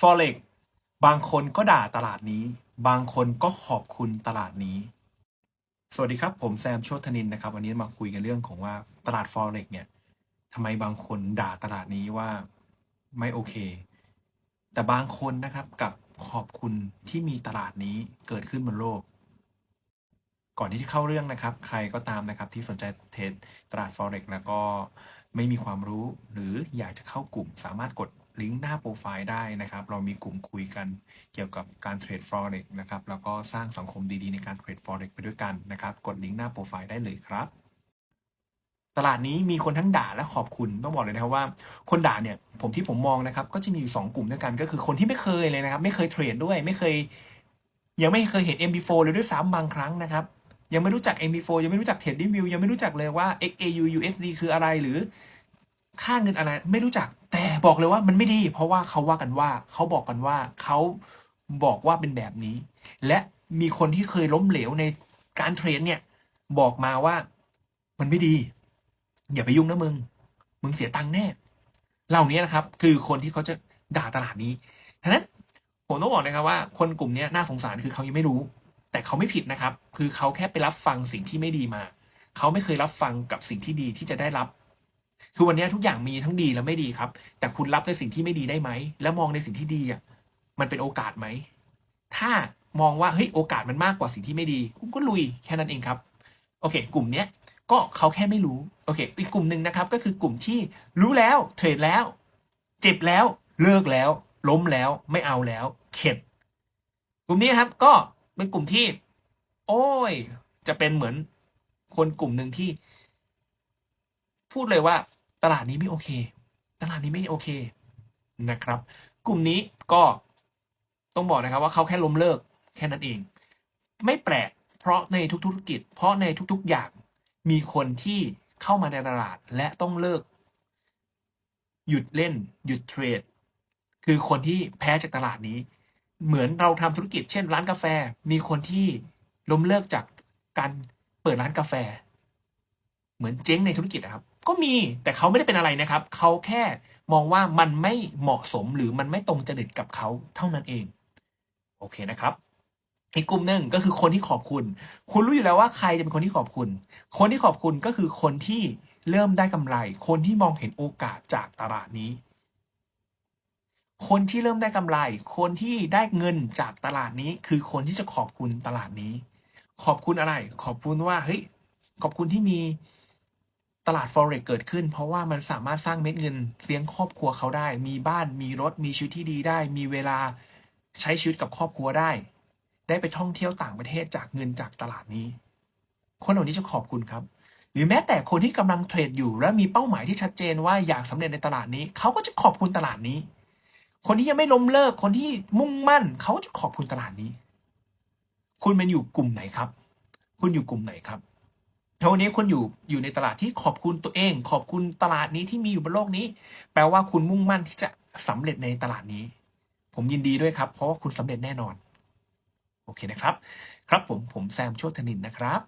forex บางคนก็ด่าตลาดนี้ บางคนก็ขอบคุณตลาดนี้ สวัสดีครับ ผมแซมโชธนินนะครับ วันนี้มาคุยกันเรื่องของว่าตลาด forex เนี่ยทำไมบางคนด่าตลาดนี้ว่าไม่โอเค แต่บางคนนะครับกับขอบคุณที่มีตลาดนี้เกิดขึ้นบนโลก ก่อนที่จะเข้าเรื่องนะครับ ใครก็ตามนะครับที่สนใจเทรดตลาด forex แล้วก็ไม่มีความรู้หรืออยากจะเข้ากลุ่มสามารถกด ลิงก์หน้าโปรไฟล์ได้นะครับ เรามีกลุ่มคุยกันเกี่ยวกับการเทรด forex นะครับ แล้วก็สร้างสังคมดีๆในการเทรด forex ไปด้วยกันนะครับ กดลิงก์หน้าโปรไฟล์ได้เลยครับ ตลาดนี้มีคนทั้งด่าและขอบคุณต้องบอกเลยนะครับว่า คนด่าเนี่ยผมที่ผมมองนะครับ ก็จะมีอยู่สองกลุ่มด้วยกันก็คือคนที่ไม่เคยเลยนะครับ ไม่เคยเทรดด้วยไม่เคย ยังไม่เคยเห็น MB4 เลยด้วยซ้ำบางครั้งนะครับยังไม่รู้จัก MB4 ยังไม่รู้จักเทรดดิ้งวิวยังไม่รู้จักเลยว่า XAU USD คืออะไรหรือค่าเงินอะไรไม่รู้จัก แต่บอกเลยว่ามันไม่ดี เพราะว่าเขาว่ากันว่าเขาบอกกันว่าเขาบอกว่าเป็นแบบนี้ และมีคนที่เคยล้มเหลวในการเทรดเนี่ยบอกมาว่ามันไม่ดี อย่าไปยุ่งนะมึง มึงเสียตังค์แน่ เหล่านี้นะครับ คือคนที่เขาจะด่าตลาดนี้ฉะนั้นผมต้องบอกนะครับว่าคนกลุ่มนี้น่าสงสารคือเขายังไม่รู้ แต่เขาไม่ผิดนะครับ คือเขาแค่ไปรับฟังสิ่งที่ไม่ดีมา เขาไม่เคยรับฟังกับสิ่งที่ดีที่จะได้รับ คือวันนี้ทุกอย่างมีทั้งดีและไม่ดีครับ แต่คุณรับในสิ่งที่ไม่ดีได้ไหม แล้วมองในสิ่งที่ดีอะมันเป็นโอกาสไหม ถ้ามองว่าเฮ้ยโอกาสมันมากกว่าสิ่งที่ไม่ดี คุณก็ลุยแค่นั้นเองครับ โอเค กลุ่มเนี้ยก็เขาแค่ไม่รู้โอเคอีกกลุ่มหนึ่งนะครับ ก็คือกลุ่มที่รู้แล้วเทรดแล้ว เจ็บแล้วเลิกแล้ว ล้มแล้วไม่เอาแล้ว เข็ด กลุ่มนี้ครับก็เป็นกลุ่มที่ โอ้ย จะเป็นเหมือนคนกลุ่มหนึ่งที่ พูดเลยว่าตลาดนี้ไม่โอเค ตลาดนี้ไม่โอเคนะครับ กลุ่มนี้ก็ต้องบอกนะครับว่าเขาแค่ล้มเลิกแค่นั้นเอง ไม่แปลกเพราะในทุกธุรกิจ เพราะในทุกๆอย่างมีคนที่เข้ามาในตลาดและต้องเลิก หยุดเล่น หยุดเทรด คือคนที่แพ้จากตลาดนี้ เหมือนเราทำธุรกิจเช่นร้านกาแฟ มีคนที่ล้มเลิกจากการเปิดร้านกาแฟ เหมือนเจ๊งในธุรกิจนะครับ ก็มีแต่เขาไม่ได้เป็นอะไรนะครับ เขาแค่มองว่ามันไม่เหมาะสมหรือมันไม่ตรงจริตกับเขาเท่านั้นเอง โอเคนะครับอีกกลุ่มหนึ่งก็คือคนที่ขอบคุณ คุณรู้อยู่แล้วว่าใครจะเป็นคนที่ขอบคุณ คนที่ขอบคุณก็คือคนที่เริ่มได้กำไร คนที่มองเห็นโอกาสจากตลาดนี้ คนที่เริ่มได้กำไร คนที่ได้เงินจากตลาดนี้ คือคนที่จะขอบคุณตลาดนี้ ขอบคุณอะไร ขอบคุณว่าเฮ้ยขอบคุณที่มี ลาด forex เกิดขึ้น เพราะว่ามันสามารถสร้างเม็ดเงินเลี้ยงครอบครัวเขาได้ มีบ้านมีรถมีชีวิตที่ดีได้ มีเวลาใช้ชีวิตกับครอบครัวได้ ได้ไปท่องเที่ยวต่างประเทศจากเงินจากตลาดนี้ คนเหล่านี้จะขอบคุณครับ หรือแม้แต่คนที่กำลังเทรดอยู่ และมีเป้าหมายที่ชัดเจนว่าอยากสำเร็จในตลาดนี้ เขาก็จะขอบคุณตลาดนี้ คนที่ยังไม่ล้มเลิกคนที่มุ่งมั่น เขาจะขอบคุณตลาดนี้ คุณเป็นอยู่กลุ่มไหนครับ คุณอยู่กลุ่มไหนครับ ถ้าวันนี้คุณอยู่อยู่ในตลาดที่ขอบคุณตัวเอง ขอบคุณตลาดนี้ที่มีอยู่บนโลกนี้ แปลว่าคุณมุ่งมั่นที่จะสำเร็จในตลาดนี้ ผมยินดีด้วยครับ เพราะว่าคุณสำเร็จแน่นอน โอเคนะครับ ครับผมผมแซมโชธนินนะครับ